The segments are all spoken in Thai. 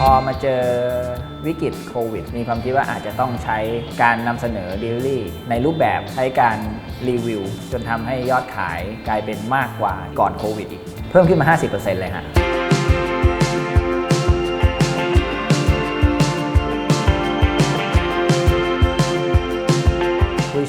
พอมาเจอวิกฤตโควิด มีความคิดว่าอาจจะต้องใช้การนำเสนอ Delivery ในรูปแบบใช้การรีวิว จนทำให้ยอดขายกลายเป็นมากกว่าก่อนโควิดอีก เพิ่มขึ้นมา 50%เลยฮะ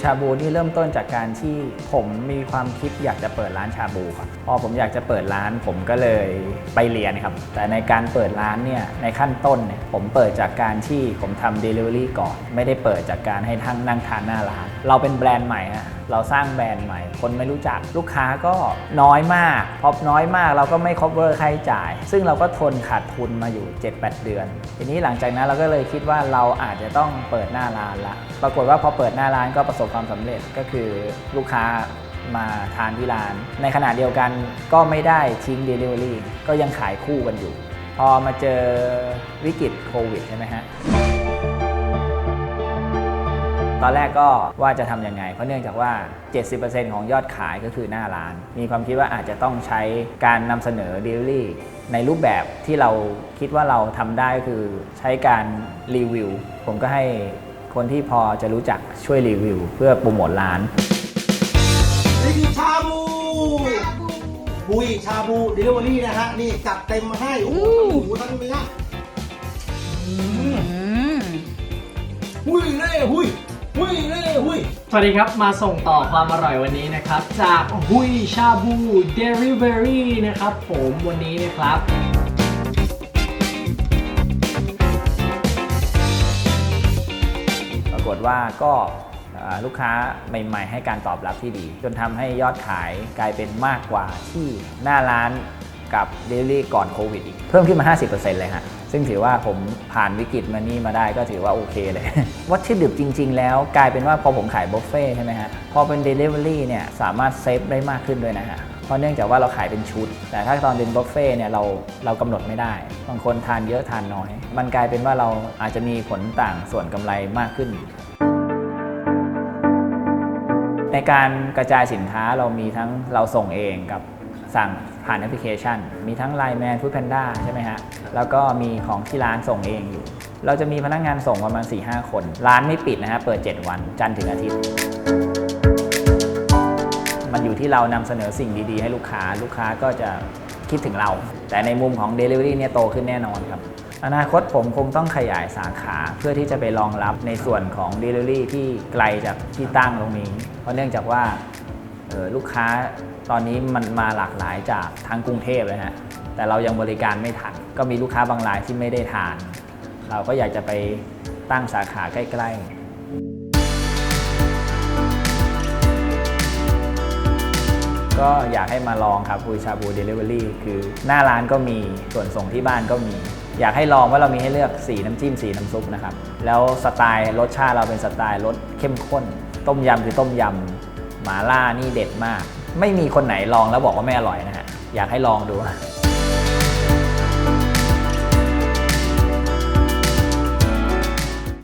ชาบูนี่เริ่มต้นจากการที่ผมมีความคิดอยากจะเปิดร้านชาบูครับพอผมอยากจะเปิดร้านผมก็เลยไปเรียนครับ แต่ในการเปิดร้านเนี่ยในขั้นต้นเนี่ยผมเปิดจากการที่ผมทำ Delivery ก่อน ไม่ได้เปิดจากการให้ทั้งนั่งทานหน้าร้าน เราเป็นแบรนด์ใหม่ฮะเราสร้างแบรนด์ใหม่ คนไม่รู้จักลูกค้าก็น้อยมากพอน้อยมากเราก็ไม่ cover ค่าใช้จ่าย ซึ่งเราก็ทนขาดทุนมาอยู่ 7-8 เดือน ทีนี้หลังจากนั้นเราก็เลยคิดว่าเราอาจจะต้องเปิดหน้าร้านละ ปรากฏว่าพอเปิดหน้าร้านก็ประสบความสำเร็จก็คือลูกค้ามาทานที่ร้าน ในขณะเดียวกันก็ไม่ได้ทิ้ง Delivery ก็ยังขายคู่กันอยู่ พอมาเจอวิกฤตโควิดใช่ไหมฮะ ตอนแรกก็ว่าจะทำยังไง เพราะเนื่องจากว่า 70%ของยอดขายก็คือหน้าร้าน มีความคิดว่าอาจจะต้องใช้การนำเสนอ Delivery ในรูปแบบที่เราคิดว่าเราทำได้ก็คือใช้การรีวิว ผมก็ให้คนที่พอจะรู้จักช่วยรีวิว เพื่อโปรโมทร้านนี่คือชาบูบุยชาบูเดลิเวอรี่นะฮะ นี่จัดเต็มมาให้ โอ้โหทั้งหมูทั้งเนื้ออืมหุย ย สวัสดีครับ มาส่งต่อความอร่อยวันนี้นะครับ จากหุยชาบูเดลิเวอรี่นะครับ ผมวันนี้นะครับปรากฏว่าก็อ่อลูกค้าใหม่ ๆ ให้การตอบรับที่ดี จนทำให้ยอดขายกลายเป็นมากกว่าที่หน้าร้าน กับ Delivery ก่อนโควิดอีก เพิ่มขึ้นมา 50%เลยฮะ ซึ่งถือว่าผมผ่านวิกฤตมานี่มาได้ก็ถือว่าโอเคเลย วัตถุดิบจริง ๆ แล้วกลายเป็นว่าพอผมขายบุฟเฟ่ต์ใช่ไหมฮะ พอเป็น Delivery เนี่ยสามารถเซฟได้มากขึ้นด้วยนะฮะเพราะเนื่องจากว่าเราขายเป็นชุด แต่ถ้าตอนเป็นบุฟเฟ่ต์เนี่ยเราเรากำหนดไม่ได้ บางคนทานเยอะทานน้อย มันกลายเป็นว่าเราอาจจะมีผลต่างส่วนกำไรมากขึ้นในการกระจายสินค้าเรามีทั้งเราส่งเองกับสั่ง ผ่านแอปพลิเคชัน มีทั้ง Line Man Food Panda ใช่ไหมฮะ แล้วก็มีของที่ร้านส่งเองอยู่ เราจะมีพนักงานส่งประมาณ 4-5 คน ร้านไม่ปิดนะฮะ เปิด 7 วัน จันทร์ถึงอาทิตย์ มันอยู่ที่เรานำเสนอสิ่งดี ๆ ให้ลูกค้า ลูกค้าก็จะคิดถึงเรา แต่ในมุมของ Delivery เนี่ยโตขึ้นแน่นอนครับ อนาคตผมคงต้องขยายสาขาเพื่อที่จะไปรองรับในส่วนของ Delivery ที่ไกลจากที่ตั้งตรงนี้ เพราะเนื่องจากว่าเอ่อ ลูกค้าตอนนี้มันมาหลากหลายจากทั้งกรุงเทพเลยฮะแต่เรายังบริการไม่ทัน ก็มีลูกค้าบางรายที่ไม่ได้ทาน เราก็อยากจะไปตั้งสาขาใกล้ๆก็อยากให้มาลองครับคุยชาบูเดลิเวอรี่คือหน้าร้านก็มีส่วนส่งที่บ้านก็มี อยากให้ลองว่าเรามีให้เลือกสีน้ำจิ้มสีน้ำซุปนะครับ แล้วสไตล์รสชาติเราเป็นสไตล์รสเข้มข้น ต้มยำคือต้มยำ หมาล่านี่เด็ดมาก ไม่มีคนไหนลองแล้วบอกว่าไม่อร่อยนะฮะอยากให้ลองดู